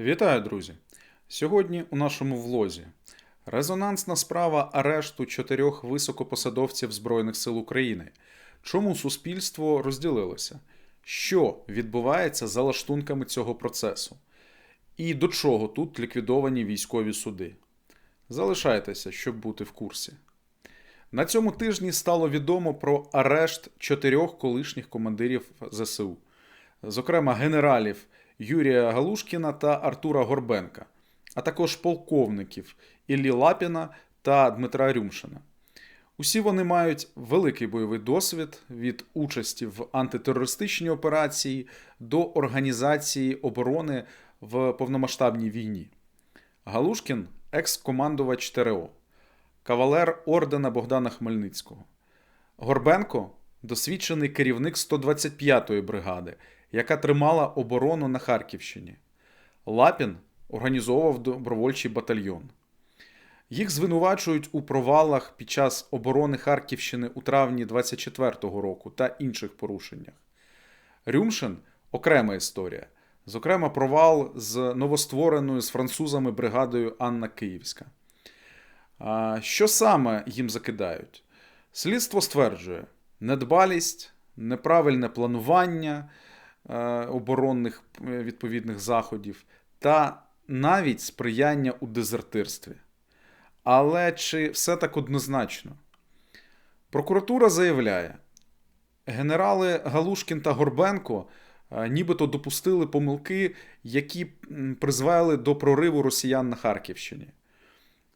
Вітаю, друзі! Сьогодні у нашому влозі резонансна справа арешту чотирьох високопосадовців Збройних сил України. Чому суспільство розділилося? Що відбувається за лаштунками цього процесу? І до чого тут ліквідовані військові суди? Залишайтеся, щоб бути в курсі. На цьому тижні стало відомо про арешт чотирьох колишніх командирів ЗСУ, зокрема генералів Юрія Галушкіна та Артура Горбенка, а також полковників Іллі Лапіна та Дмитра Рюмшина. Усі вони мають великий бойовий досвід від участі в антитерористичній операції до організації оборони в повномасштабній війні. Галушкін екс-командувач ТРО, кавалер ордена Богдана Хмельницького. Горбенко досвідчений керівник 125-ї бригади, яка тримала оборону на Харківщині. Лапін організовував добровольчий батальйон. Їх звинувачують у провалах під час оборони Харківщини у травні 24-го року та інших порушеннях. Рюмшин окрема історія. Зокрема, провал з новоствореною з французами бригадою Анна Київська. Що саме їм закидають? Слідство стверджує недбалість, неправильне планування оборонних е, відповідних заходів та навіть сприяння у дезертирстві. Але чи все так однозначно? Прокуратура заявляє, генерали Галушкін та Горбенко е, нібито допустили помилки, які призвели до прориву росіян на Харківщині.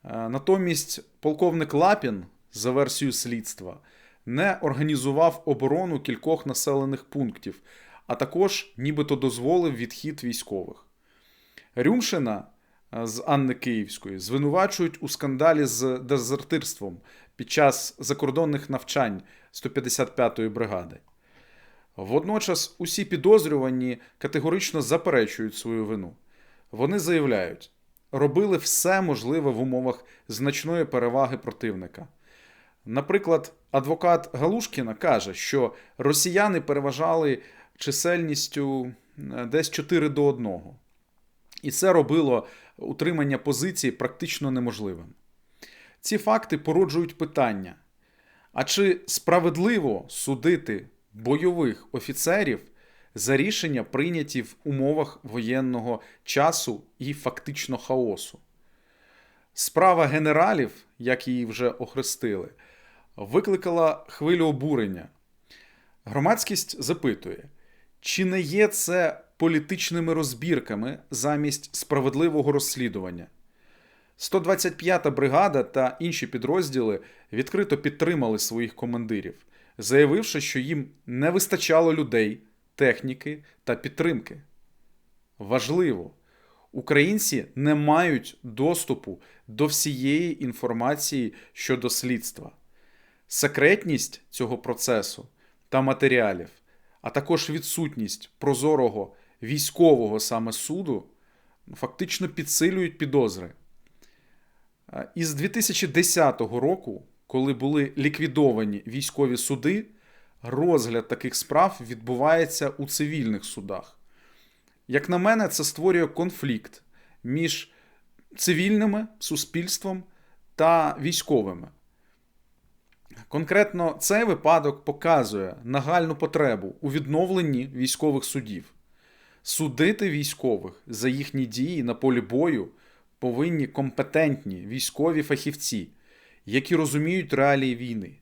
Е, Натомість полковник Лапін, за версією слідства, не організував оборону кількох населених пунктів, а також нібито дозволив відхід військових. Рюмшина е, з Анни Київської звинувачують у скандалі з дезертирством під час закордонних навчань 155-ї бригади. Водночас усі підозрювані категорично заперечують свою вину. Вони заявляють, робили все можливе в умовах значної переваги противника. Наприклад, адвокат Галушкіна каже, що росіяни переважали чисельністю е, десь 4 до 1. І це робило утримання позиції практично неможливим. Ці факти породжують питання: а чи справедливо судити бойових офіцерів за рішення, прийняті в умовах воєнного часу і фактично хаосу? Справа генералів, як її вже охрестили, викликала хвилю обурення. Громадськість запитує, чи не є це політичними розбірками замість справедливого розслідування? 125-та бригада та інші підрозділи відкрито підтримали своїх командирів, заявивши, що їм не вистачало людей, техніки та підтримки. Важливо, українці не мають доступу до всієї інформації щодо слідства. Секретність цього процесу та матеріалів, а також відсутність прозорого військового саме суду фактично підсилюють підозри. Е, Із 2010 року, коли були ліквідовані військові суди, розгляд таких справ відбувається у цивільних судах. Як на мене, це створює конфлікт між цивільними суспільством та військовими. Конкретно цей випадок показує нагальну потребу у відновленні військових судів. Судити військових за їхні дії на полі бою повинні компетентні військові фахівці, які розуміють реалії війни.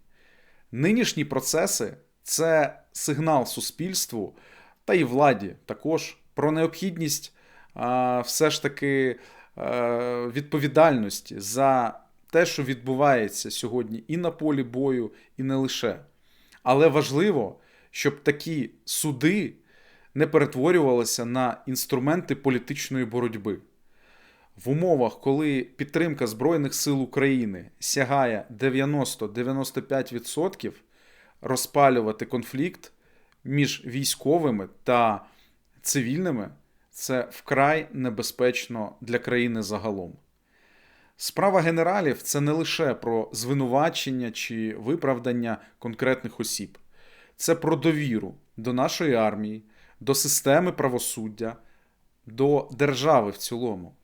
Нинішні процеси це сигнал суспільству та і владі також про необхідність все ж таки а, відповідальності за те, що відбувається сьогодні і на полі бою, і не лише. Але важливо, щоб такі суди не перетворювалися на інструменти політичної боротьби. В умовах, коли підтримка Збройних сил України сягає 90-95%, розпалювати конфлікт між військовими та цивільними це вкрай небезпечно для країни загалом. Справа генералів це не лише про звинувачення чи виправдання конкретних осіб, це про довіру до нашої армії, до системи правосуддя, до держави в цілому.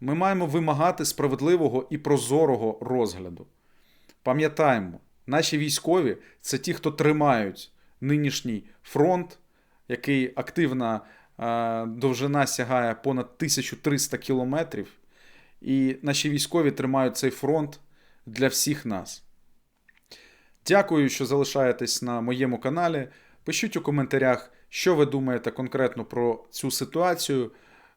Ми маємо вимагати справедливого і прозорого розгляду. Пам'ятаємо, наші військові це ті, хто тримають нинішній фронт, який активна е, довжина сягає понад 1300 кілометрів. І наші військові тримають цей фронт для всіх нас. Дякую, що залишаєтесь на моєму каналі. Пишіть у коментарях, що ви думаєте конкретно про цю ситуацію.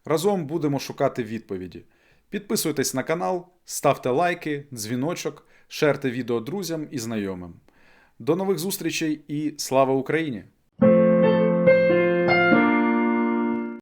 Разом будемо шукати відповіді. Підписуйтесь на канал, ставте лайки, дзвіночок, шерте відео друзям і знайомим. До нових зустрічей і слава Україні!